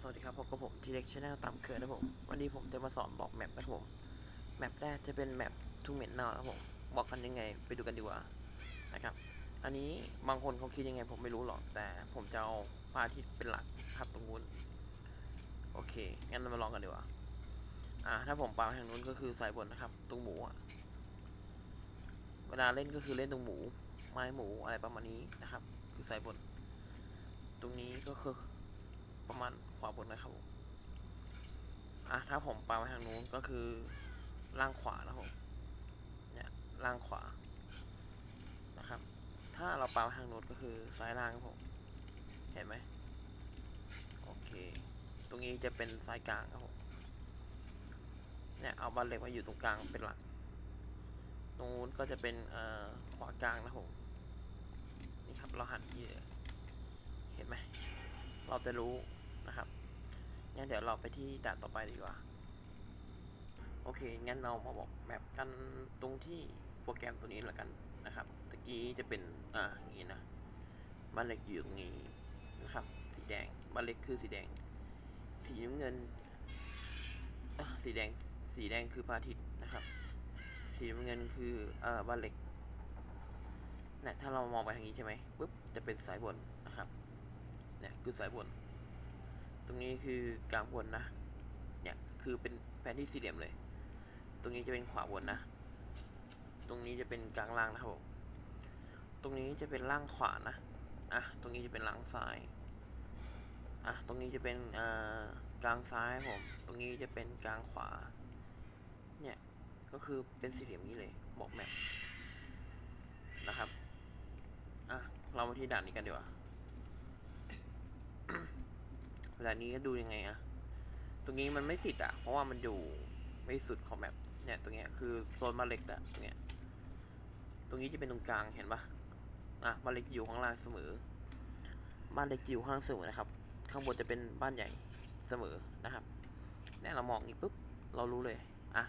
สวัสดีครับพบกับผมทีเล็กชาแนลตามเคยนะผม วันนี้ผมจะมาสอนบอกแมปนะครับผม แมปแรกจะเป็นแมปทูเมนนานะครับผมบอกกันยังไงไปดูกันดีกว่านะครับ อันนี้บางคนเขาคิดยังไงผมไม่รู้หรอก แต่ผมจะเอาพระอาทิตย์เป็นหลักครับตรงนู้น โอเค งั้นเรามาลองกันดีกว่า อ่า ถ้าผมปาทางนู้นก็คือสายบนนะครับ ตรงหมูอะ เวลาเล่นก็คือเล่นตรงหมู ไม้หมูอะไรประมาณนี้นะครับ คือสายบน ตรงนี้ก็คือ ประมาณขวาบนนะครับผมอะถ้าผมปาไปทางนู้นก็คือล่างขวานะครับผมเนี่ยล่างขวานะครับ ถ้าเราปาไปทางนู้นก็คือซ้ายล่างครับผม เห็นไหมโอเค ตรงนี้จะเป็นซ้ายกลางครับผมเนี่ยเอาบานเหล็กมาอยู่ตรงกลางเป็นหลัก ตรงนู้นก็จะเป็นเอ่อขวากลางนะผมนี่ครับเราหันที่เลยเห็นไหมเราจะรู้ นะครับงั้นเดี๋ยวเราไปที่ด่านต่อไปดีกว่า โอเค งั้นเรามาบอกแมปกันตรงที่โปรแกรมตัวนี้แล้วกันนะครับตะกี้จะเป็นอ่าอย่างนี้นะบ้านเล็กอยู่ตรงนี้นะครับ สีแดงบ้านเล็กคือสีแดง สีน้ำเงินสีแดงสีแดงคือพระอาทิตย์นะครับ สีน้ำเงินคือเอ่อบ้านเล็กเนี่ยถ้าเรามองไปทางนี้ใช่ไหมปุ๊บจะเป็นสายบนนะครับเนี่ยคือสายบน ตรงนี้คือกลางบนนะ เนี่ยคือเป็นแผนที่สี่เหลี่ยมเลย ตรงนี้จะเป็นขวาบนนะ ตรงนี้จะเป็นกลางล่างนะครับผมตรงนี้จะเป็นล่างขวานะ อะ ตรงนี้จะเป็นล่างซ้าย อะ ตรงนี้จะเป็นอ่อกลางซ้ายผม ตรงนี้จะเป็นกลางขวา เนี่ย ก็คือเป็นสี่เหลี่ยมนี้เลย บอกแมปนะครับ อะ เรามาที่ด่านนี้กันดีกว่า เวลานี้ก็ดูยังไงอะตรงนี้มันไม่ติดอะเพราะว่ามันอยู่ไม่สุดของแมปเนี่ยตรงเนี้ยคือโซนมาเล็กอะตรงเนี้ยตรงนี้จะเป็นตรงกลางเห็นปะอะบ้านเล็กอยู่ข้างล่างเสมอบ้านเล็กอยู่ข้างล่างเสมอนะครับ ข้างบนจะเป็นบ้านใหญ่เสมอนะครับเนี่ยเรามองอีกปุ๊บเรารู้เลยอะ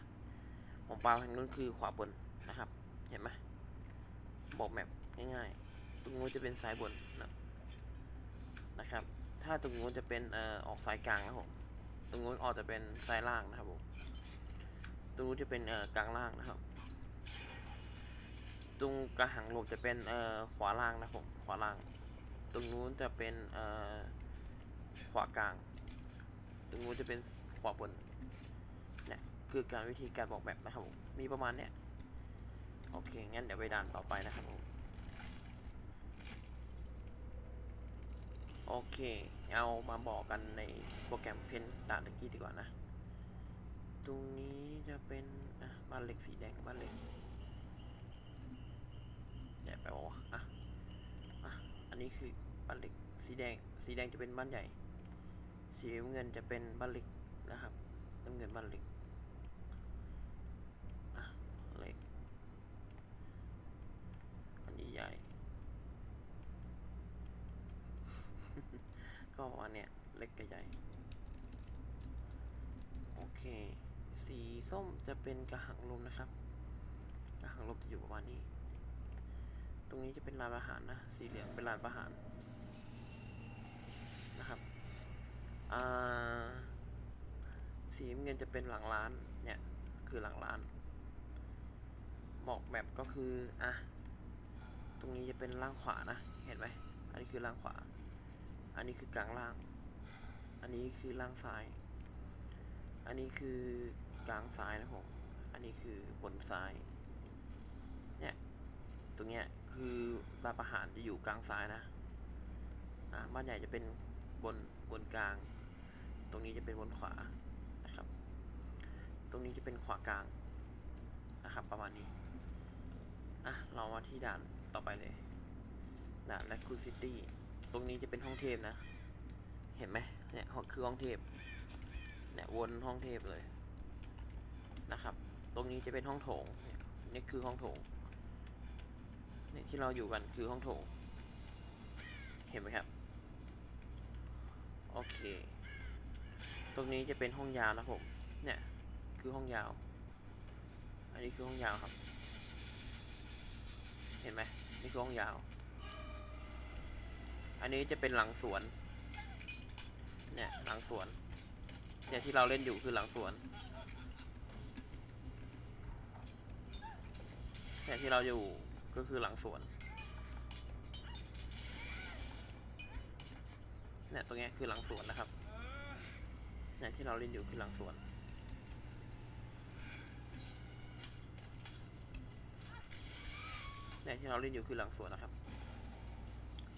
ผมปาทางนู้นคือขวาบนนะครับ เห็นไหมบอกแมปง่ายๆ ตรงนู้นจะเป็นซ้ายบนนะนะครับ ถ้าตรงนู้นจะเป็นเอ่อออกสายกลางนะครับผมตรงนู้นออกจะเป็นซ้ายล่างนะครับผมตรงนู้นจะเป็นเอ่อกลางล่างนะครับ ตรงกระหังลมจะเป็นเอ่อขวาล่างนะครับผมขวาล่าง ตรงนู้นจะเป็นเอ่อขวากลาง ตรงนู้นจะเป็นขวาบนเนี่ยคือการวิธีการบอกแบบนะครับผมมีประมาณเนี้ยโอเคงั้นเดี๋ยวไปด่านต่อไปนะครับผม โอเค เอามาบอกกันในโปรแกรมเพนด่าตะกี้ดีกว่านะ ตรงนี้จะเป็นอะบ้านเหล็กสีแดงบ้านเหล็กใหญ่ไปบอกวะอะอะอันนี้คือบ้านเหล็กสีแดง สีแดงจะเป็นบ้านใหญ่ สีเงินจะเป็นบ้านเหล็กนะครับน้ำเงินบ้านเหล็กอะเหล็กอันนี้ใหญ่ ก็ประมาณเนี้ยเล็กกับใหญ่ โอเค สีส้มจะเป็นกระหังลมนะครับ กระหังลมจะอยู่ประมาณนี้ ตรงนี้จะเป็นร้านอาหารนะ สีเหลืองเป็นร้านอาหารนะครับอ่าสีเงินจะเป็นหลังร้านเนี่ยคือหลังร้าน บอกแบบก็คืออะตรงนี้จะเป็นล่างขวานะ เห็นไหมอันนี้คือล่างขวา อันนี้คือกลางล่าง อันนี้คือล่างซ้าย อันนี้คือกลางซ้ายนะผม อันนี้คือบนซ้าย เนี่ย ตรงเนี้ยคือร้านอาหารจะอยู่กลางซ้ายนะ อ่าบ้านใหญ่จะเป็นบนบนกลาง ตรงนี้จะเป็นบนขวานะครับ ตรงนี้จะเป็นขวากลางนะครับ ประมาณนี้ อะ เรามาที่ด่านต่อไปเลยด่านแลคูซิตี้ ตรงนี้จะเป็นห้องเทพนะ เห็นไหมเนี่ยคือห้องเทพ เนี่ยวนห้องเทพเลยนะครับ ตรงนี้จะเป็นห้องโถงเนี่ยนี่คือห้องโถงเนี่ยที่เราอยู่กันคือห้องโถง เห็นไหมครับ โอเค ตรงนี้จะเป็นห้องยาวนะผม เนี่ยคือห้องยาว อันนี้คือห้องยาวครับ เห็นไหมนี่คือห้องยาว อันนี้จะเป็นหลังสวน เนี่ยหลังสวน เนี่ยที่เราเล่นอยู่คือหลังสวน เนี่ยที่เราอยู่ก็คือหลังสวน เนี่ยตรงนี้คือหลังสวนนะครับ เนี่ยที่เราเล่นอยู่คือหลังสวนเนี่ยที่เราเล่นอยู่คือหลังสวนนะครับ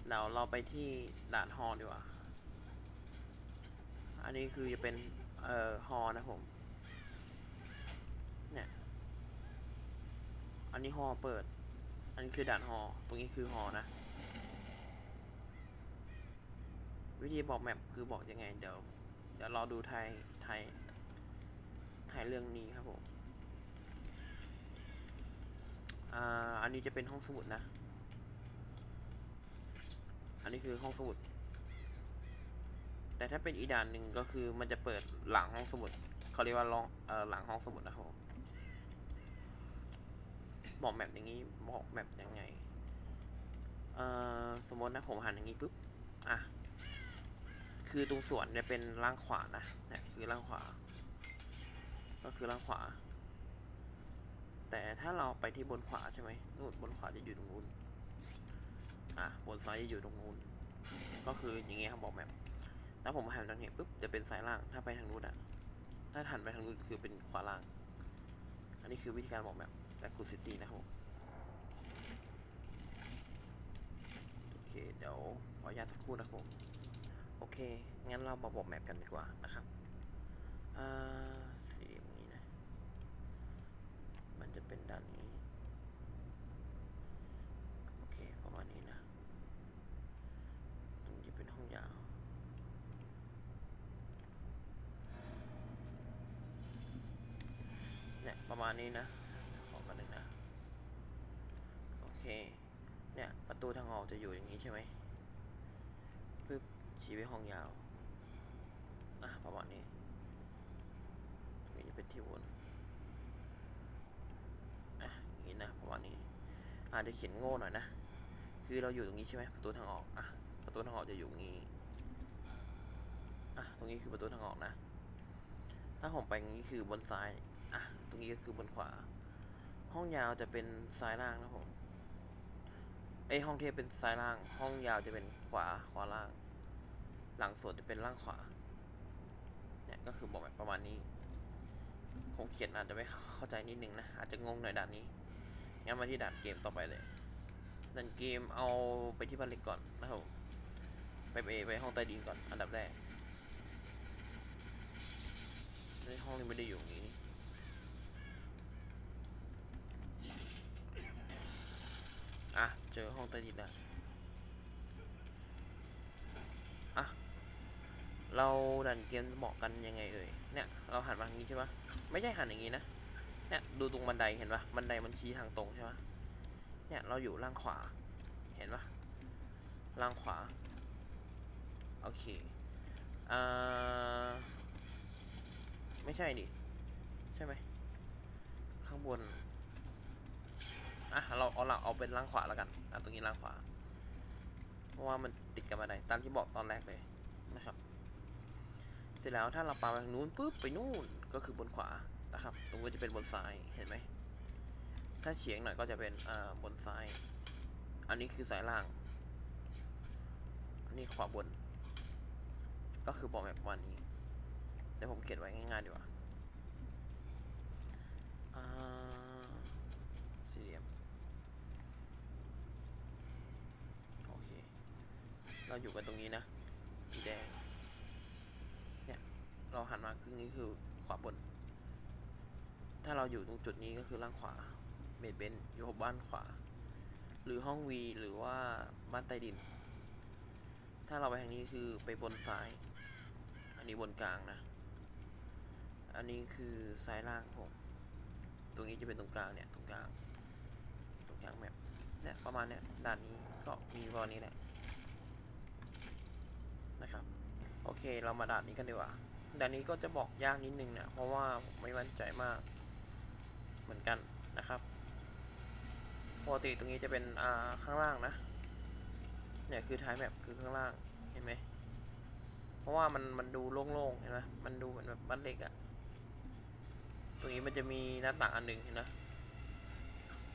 เดี๋ยวเราไปที่ด่านฮอดีกว่า อันนี้คือจะเป็น เอ่อ ฮอนะผม เนี่ย อันนี้ฮอเปิด อันนี้คือด่านฮอ ตรงนี้คือฮอนะ วิธีบอกแมปคือบอกยังไง เดี๋ยว เดี๋ยวรอดูไทย ไทย ไทยเรื่องนี้ครับผม อ่า อันนี้จะเป็นห้องสมุดนะ อันนี้คือห้องสมุด แต่ถ้าเป็นอีด่านหนึ่งก็คือมันจะเปิดหลังห้องสมุดเขาเรียกว่าลองเออหลังห้องสมุดนะครับผมบอกแมปอย่างนี้บอกแมปยังไงเอ่อสมมตินะผมหันอย่างนี้ปุ๊บอะคือตรงส่วนเนี่ยเป็นล่างขวานะเนี่ยคือล่างขวา ก็คือล่างขวา แต่ถ้าเราไปที่บนขวาใช่ไหมนู่นบนขวาจะอยู่ตรงนู้น อะบนซ้ายจะอยู่ตรงนู้น ก็คืออย่างเงี้ยครับบอกแมปถ้าผมหันทางนี้ปุ๊บจะเป็นซ้ายล่าง ถ้าไปทางนู้นอะถ้าหันไปทางนู้นคือเป็นขวาล่าง อันนี้คือวิธีการบอกแมปและกูซิตี้นะครับผมโอเค เดี๋ยวขออนุญาตสักครู่นะครับผม โอเค งั้นเรามาบอกแมปกันดีกว่านะครับ อ่าสีเหลี่ยมนี้นะ มันจะเป็นด้านนี้ โอเค ประมาณนี้นะ ตรงนี้จะเป็นห้องยาว เนี่ย ประมาณนี้นะ ขอมาหนึ่งนะ โอเค เนี่ย ประตูทางออกจะอยู่อย่างนี้ใช่ไหมปึ๊บชี้ไปห้องยาว อะ ประมาณนี้ตรงนี้จะเป็นที่วนอะอย่างนี้นะ ประมาณนี้อะเดี๋ยวเขียนโง่หน่อยนะ คือเราอยู่ตรงนี้ใช่ไหมประตูทางออก อะ ประตูทางออกจะอยู่งี้ อะ ตรงนี้คือประตูทางออกนะ ถ้าผมไปงนี้คือบนซ้าย อะ ตรงนี้ก็คือบนขวา ห้องยาวจะเป็นซ้ายล่างนะผมเอ้ห้องเทพเป็นซ้ายล่าง ห้องยาวจะเป็นขวาขวาล่าง หลังสวนจะเป็นล่างขวา เนี่ยก็คือบอกแบบประมาณนี้ผมเขียนอาจจะไม่เข้าใจนิดนึงนะ อาจจะงงหน่อยด่านนี้ งั้นมาที่ด่านเกมต่อไปเลยด่านเกมเอาไปที่บ้านเล็กก่อนนะครับไปไปไปห้องใต้ดินก่อน อันดับแรกในห้องนี้ไม่ได้อยู่อย่างนี้ อะ เจอห้องใต้ดินแล้วอะ เราดันเกมบอกกันยังไงเอ่ย เนี่ย เราหันมาทางนี้ใช่ปะไม่ใช่หันอย่างนี้นะ เนี่ย ดูตรงบันไดเห็นปะบันไดมันชี้ทางตรงใช่ปะเนี่ย เราอยู่ล่างขวา เห็นปะล่างขวา โอเค อ่า ไม่ใช่ดิ ใช่ไหม ข้างบน อะเราเอาละเอาเป็นล่างขวาแล้วกันอะตรงนี้ล่างขวา เพราะว่ามันติดกับบันไดตามที่บอกตอนแรกเลยนะครับ เสร็จแล้วถ้าเราปาไปทางนู้นปุ๊บไปนู่นก็คือบนขวานะครับ ตรงนี้จะเป็นบนซ้ายเห็นไหมถ้าเฉียงหน่อยก็จะเป็นอ่าบนซ้าย อันนี้คือสายล่าง อันนี้ขวาบน ก็คือบอกแบบประมาณนี้เดี๋ยวผมเขียนไว้ง่ายๆดีกว่าสี่เหลี่ยม โอเค เราอยู่กันตรงนี้นะสีแดง เนี่ย เราหันมาครึ่งนี้คือขวาบน ถ้าเราอยู่ตรงจุดนี้ก็คือล่างขวาเบดเบนอยู่บ้านขวา หรือห้องวีหรือว่าบ้านใต้ดิน ถ้าเราไปทางนี้คือไปบนซ้าย อันนี้บนกลางนะ อันนี้คือซ้ายล่างผม ตรงนี้จะเป็นตรงกลางเนี่ยตรงกลาง ตรงกลางแมปเนี่ยประมาณเนี้ยด้านนี้ก็มีประมาณนี้แหละ นะครับ โอเคเรามาด่านนี้กันดีกว่าด่านนี้ก็จะบอกยากนิดนึงนะเพราะว่าผมไม่มั่นใจมากเหมือนกันนะครับปกติตรงนี้จะเป็นอ่าข้างล่างนะ เนี่ยคือท้ายแมปคือข้างล่างเห็นไหมเพราะว่ามันมันดูโล่งๆเห็นไหมมันดูเหมือนแบบบ้านเล็กอะตรงนี้มันจะมีหน้าต่างอันหนึ่งเห็นไหม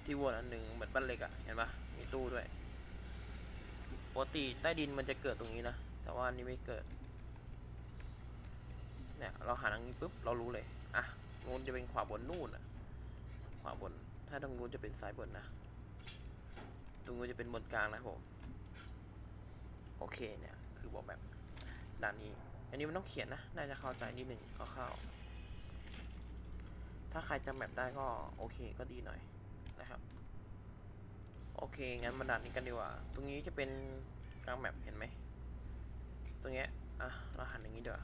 ที่วนอันหนึ่งเหมือนบ้านเล็กอะเห็นปะมีตู้ด้วยปกติใต้ดินมันจะเกิดตรงนี้นะ แต่ว่าอันนี้ไม่เกิด เนี่ย เราหันทางนี้ปุ๊บ เรารู้เลย อะนู้นจะเป็นขวาบนนู่นอะ ขวาบน ถ้าตรงนู้นจะเป็นซ้ายบนนะ ตรงนู้นจะเป็นบนกลางนะผม โอเคเนี่ย คือบอกแบบด้านนี้ อันนี้มันต้องเขียนนะ น่าจะเข้าใจนิดหนึ่งคร่าวๆถ้าใครจำแบบได้ก็โอเคก็ดีหน่อยนะครับโอเค งั้นมาด่านนี้กันดีกว่า ตรงนี้จะเป็นกลางแมปเห็นไหม ตรงเนี้ยอะเราหันอย่างนี้ดีกว่า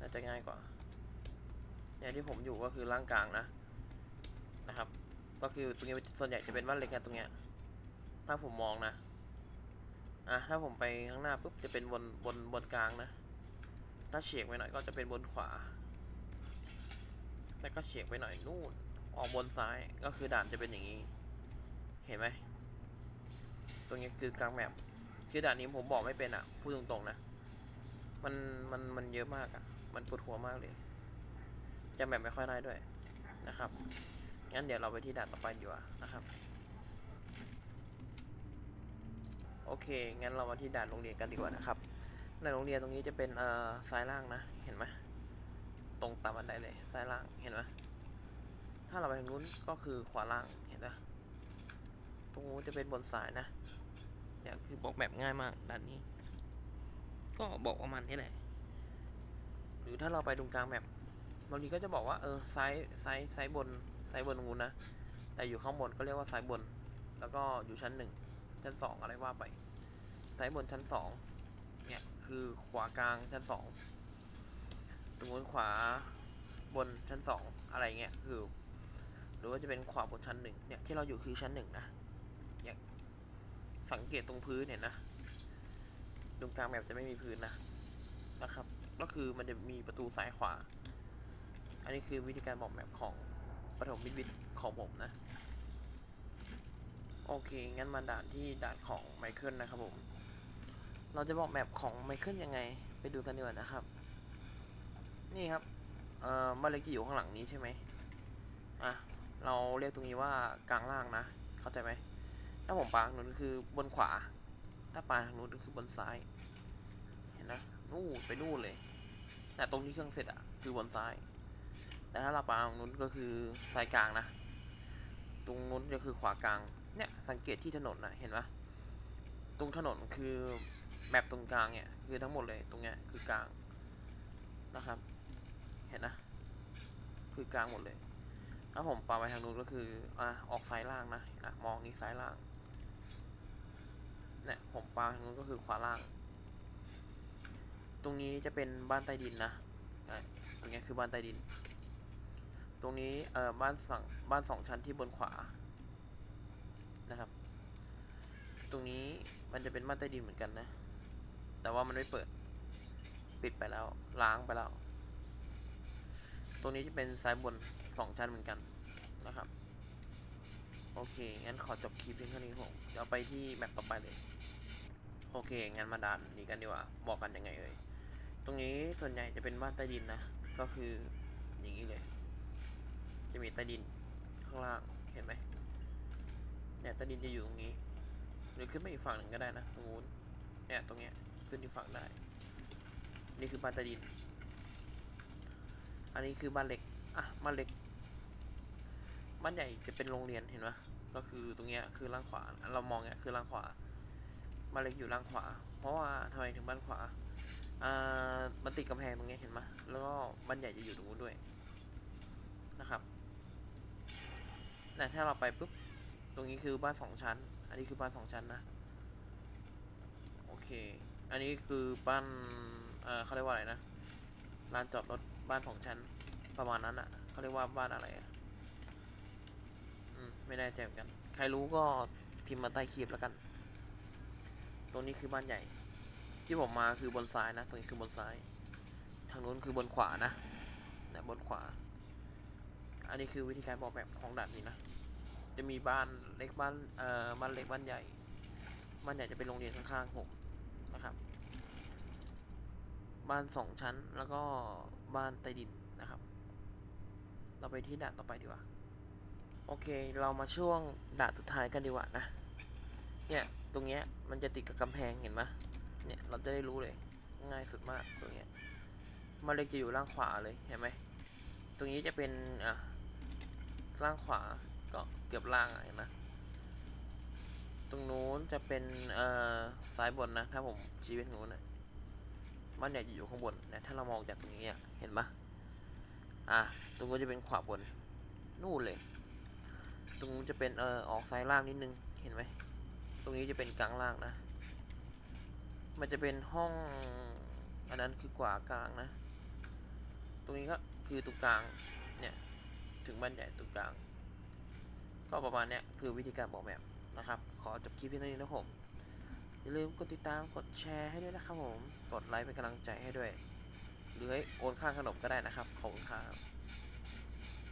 น่าจะง่ายกว่าเนี่ยที่ผมอยู่ก็คือล่างกลางนะนะครับ ก็คือตรงนี้ส่วนใหญ่จะเป็นบ้านเล็กกันตรงเนี้ยถ้าผมมองนะอะถ้าผมไปข้างหน้าปุ๊บจะเป็นบนบนบนกลางนะ ถ้าเฉียงไปหน่อยก็จะเป็นบนขวา แล้วก็เฉียงไปหน่อยนู่นออกบนซ้ายก็คือด่านจะเป็นอย่างนี้ เห็นไหมตรงนี้คือกลางแมป คือด่านนี้ผมบอกไม่เป็นอะพูดตรงๆนะ มันมันมันเยอะมากอะ มันปวดหัวมากเลยจำแบบไม่ค่อยได้ด้วยนะครับงั้นเดี๋ยวเราไปที่ด่านต่อไปดีกว่านะครับโอเค งั้นเรามาที่ด่านโรงเรียนกันดีกว่านะครับในโรงเรียนตรงนี้จะเป็นเอ่อซ้ายล่างนะ เห็นไหมตรงตามบันไดเลยซ้ายล่าง เห็นไหมถ้าเราไปทางนู้นก็คือขวาล่าง เห็นไหมตรงนู้นจะเป็นบนซ้ายนะ เนี่ยวคือบอกแบบง่ายมากด่านนี้ ก็บอกประมาณนี้แหละ หรือถ้าเราไปตรงกลางแมปบางทีก็จะบอกว่าเออซ้ายซ้ายซ้ายบนซ้ายบนงูนะแต่อยู่ข้างบนก็เรียกว่าซ้ายบน แล้วก็อยู่ชั้นหนึ่งชั้นสองอะไรว่าไปซ้ายบนชั้นสองเนี่ยคือขวากลางชั้นสองตรงนู้นขวาบนชั้นสองอะไรเงี้ยคือ หรือว่าจะเป็นขวาบนชั้นหนึ่งเนี่ยที่เราอยู่คือชั้นหนึ่งนะอย่าง สังเกตตรงพื้นเนี่ยนะตรงกลางแมปจะไม่มีพื้นนะนะครับ ก็คือมันจะมีประตูซ้ายขวา อันนี้คือวิธีการบอกแมปของปฐมมิวิทย์ของผมนะ โอเค งั้นมาด่านที่ด่านของไมเคิลนะครับผม เราจะบอกแมปของไมเคิลยังไง ไปดูกันดีกว่านะครับ นี่ครับ เอ่อบ้านเล็กจะอยู่ข้างหลังนี้ใช่ไหมอะ เราเรียกตรงนี้ว่ากลางล่างนะ เข้าใจไหมาผมปาทางนู้นก็คือบนขวา ถ้าปลาทางนู้นก็คือบนซ้าย เห็นนะนู่นไปนู่นเลยแต่ตรงที่เครื่องเสร็จอะคือบนซ้าย แต่ถ้าเราปลาทางนู้นก็คือซ้ายกลางนะ ตรงนู้นก็คือขวากลาง เนี่ยสังเกตที่ถนนนะเห็นปะตรงถนนคือแมปตรงกลางเนี่ยคือทั้งหมดเลยตรงเนี้ยคือกลางนะครับ เห็นนะ คือกลางหมดเลย ถ้าผมปาไปทางนู้นก็คืออะออกซ้ายล่างนะนะมองนี้ซ้ายล่าง เนี่ยผมปาทางนู้นก็คือขวาล่าง ตรงนี้จะเป็นบ้านใต้ดินนะตรงนี้คือบ้านใต้ดิน ตรงนี้เอ่อบ้านสั่งบ้านสองชั้นที่บนขวานะครับ ตรงนี้มันจะเป็นบ้านใต้ดินเหมือนกันนะ แต่ว่ามันไม่เปิด ปิดไปแล้ว ล้างไปแล้ว ตรงนี้จะเป็นซ้ายบนสองชั้นเหมือนกันนะครับ โอเค งั้นขอจบคลิปเพียงเท่านี้ผม เดี๋ยวไปที่แมปต่อไปเลย โอเค งั้นมาด่านนี้กันดีกว่า บอกกันยังไงเอ่ย ตรงนี้ส่วนใหญ่จะเป็นบ้านใต้ดินนะ ก็คืออย่างนี้เลย จะมีใต้ดินข้างล่าง เห็นไหมเนี่ยใต้ดินจะอยู่ตรงนี้ หรือขึ้นไปอีกฝั่งหนึ่งก็ได้นะตรงนู้น เนี่ยตรงเนี้ยขึ้นที่ฝั่งได้ นี่คือบ้านใต้ดิน อันนี้คือบ้านเหล็ก อะบ้านเหล็ก บ้านใหญ่จะเป็นโรงเรียนเห็นไหมก็คือตรงเนี้ยคือล่างขวา เรามองเนี้ยคือล่างขวาบ้านเล็กอยู่ล่างขวา เพราะว่าทำไมถึงบ้านขวาอ่ามันติดกำแพงตรงเนี้ยเห็นไหมแล้วก็บ้านใหญ่จะอยู่ตรงนู้นด้วยนะครับแต่ถ้าเราไปปุ๊บตรงนี้คือบ้านสองชั้น อันนี้คือบ้านสองชั้นนะ โอเค อันนี้คือบ้านเออเขาเรียกว่าอะไรนะลานจอดรถบ้านสองชั้นประมาณนั้นอะ่ะเขาเรียกว่าบ้านอะไรอะ ไม่แน่ใจเหมือนกัน ใครรู้ก็พิมพ์มาใต้คลิปแล้วกัน ตรงนี้คือบ้านใหญ่ ที่ผมมาคือบนซ้ายนะ ตรงนี้คือบนซ้าย ทางนู้นคือบนขวานะนะบนขวา อันนี้คือวิธีการบอกแบบของด่านนี้นะ จะมีบ้านเล็กบ้านเอ่อบ้านเล็กบ้านใหญ่ บ้านใหญ่จะเป็นโรงเรียนข้างๆผมนะครับ บ้านสองชั้นแล้วก็บ้านใต้ดินนะครับ เราไปที่ด่านต่อไปดีกว่า โอเค เรามาช่วงด่านสุดท้ายกันดีกว่านะ เนี่ย ตรงเนี้ยมันจะติดกับกำแพงเห็นไหมเนี่ย เราจะได้รู้เลย ง่ายสุดมากตรงเนี้ยมันเลยจะอยู่ล่างขวาเลย เห็นไหม ตรงนี้จะเป็น อะ ล่างขวา ก็เกือบล่างอะเห็นไหมตรงนู้นจะเป็น เอ่อ ซ้ายบนนะ ถ้าผมชี้ไปทางนู้นนะมันเนี่ยจะอยู่ข้างบนนะ ถ้าเรามองจากตรงนี้เห็นปะอะ ตรงนู้นจะเป็นขวาบน นู่นเลย ตรงนู้นจะเป็นเออออกซ้ายล่างนิดนึง เห็นไหม ตรงนี้จะเป็นกลางล่างนะ มันจะเป็นห้อง อันนั้นคือกว่ากลางนะ ตรงนี้ก็คือตรงกลาง เนี่ย ถึงบ้านใหญ่ตรงกลาง ก็ประมาณเนี้ยคือวิธีการบอกแบบนะครับ ขอจบคลิปเพียงเท่านี้นะผม อย่าลืมกดติดตาม กดแชร์ให้ด้วยนะครับผม กดไลค์เป็นกำลังใจให้ด้วย หรือให้โอนค่าขนมก็ได้นะครับ ขอบคุณครับ